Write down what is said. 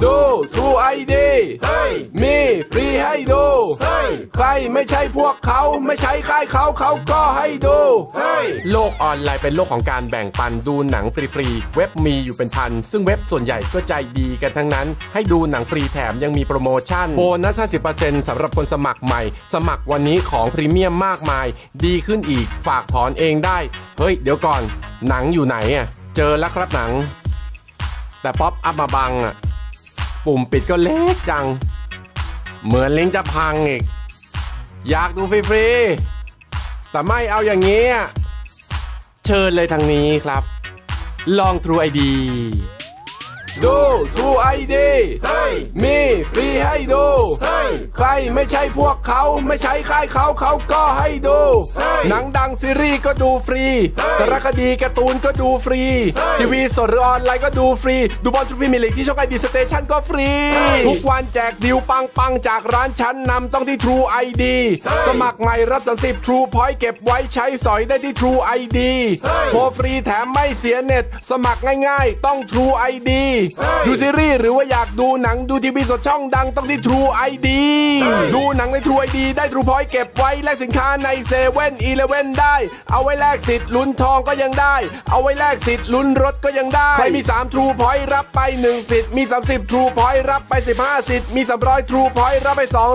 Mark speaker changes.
Speaker 1: ดูทูไอดีมีฟรีให้ดูใครไม่ใช่พวกเขาไม่ใช่ค่ายเขาเขาก็ให้ดูโลกออนไลน์เป็นโลกของการแบ่งปันดูหนังฟรีๆเว็บมีอยู่เป็นพัน ซึ่งเว็บส่วนใหญ่ก็ใจดีกันทั้งนั้น ให้ดูหนังฟรีแถมยังมีโปรโมชั่นโบนัส 50%สำหรับคนสมัครใหม่ สมัครวันนี้ของพรีเมียมมากมาย ดีขึ้นอีกฝากถอนเองได้ เฮ้ย เดี๋ยวก่อน หนังอยู่ไหนอะเจอแล้วครับหนัง แต่ป๊อปอัพมาบังอะ ปุ่มปิดก็เล็กจัง เหมือนลิงจะพังอีก อยากดูฟรีๆ แต่ไม่เอาอย่างนี้ เชิญเลยทางนี้ครับ ลอง True ID ดู True ID มีฟรีให้ดู ใครไม่ใช่พวกเขาไม่ใช่ค่ายเขาเขาก็ให้ดู หนังดังซีรีส์ก็ดูฟรีสารคดีการ์ตูนก็ดูฟรี ทีวีสดหรือออนไลน์ก็ดูฟรี ดูบอลทูฟีมิลิกที่ช่องไอดีสเตชันก็ฟรี ทุกวันแจกดิวปังปังๆจากร้านชั้นนำต้องที่ True ID สมัครใหม่รับสัมสิบ True Point เก็บไว้ใช้สอยได้ที่ True ID โทรฟรีแถมไม่เสียเน็ต สมัครง่ายๆ ต้อง True ID ดูซีรีส์หรือว่าอยากดูหนังดูทีวีสดช่องดังต้องที่ True ID ดูหนังใน True ID ได้ True Point เก็บไว้แลกสินค้าในเซเว่นอีเลเว่นได้ เอาไว้แลกสิทธิ์ลุ้นทองก็ยังได้ เอาไว้แลกสิทธิ์ลุ้นรถก็ยังได้ ใครมี3 True Point รับไป 1 สิทธิ์มี 30 True Point รับไป 15 สิทธิ์มี300 True Point รับไป2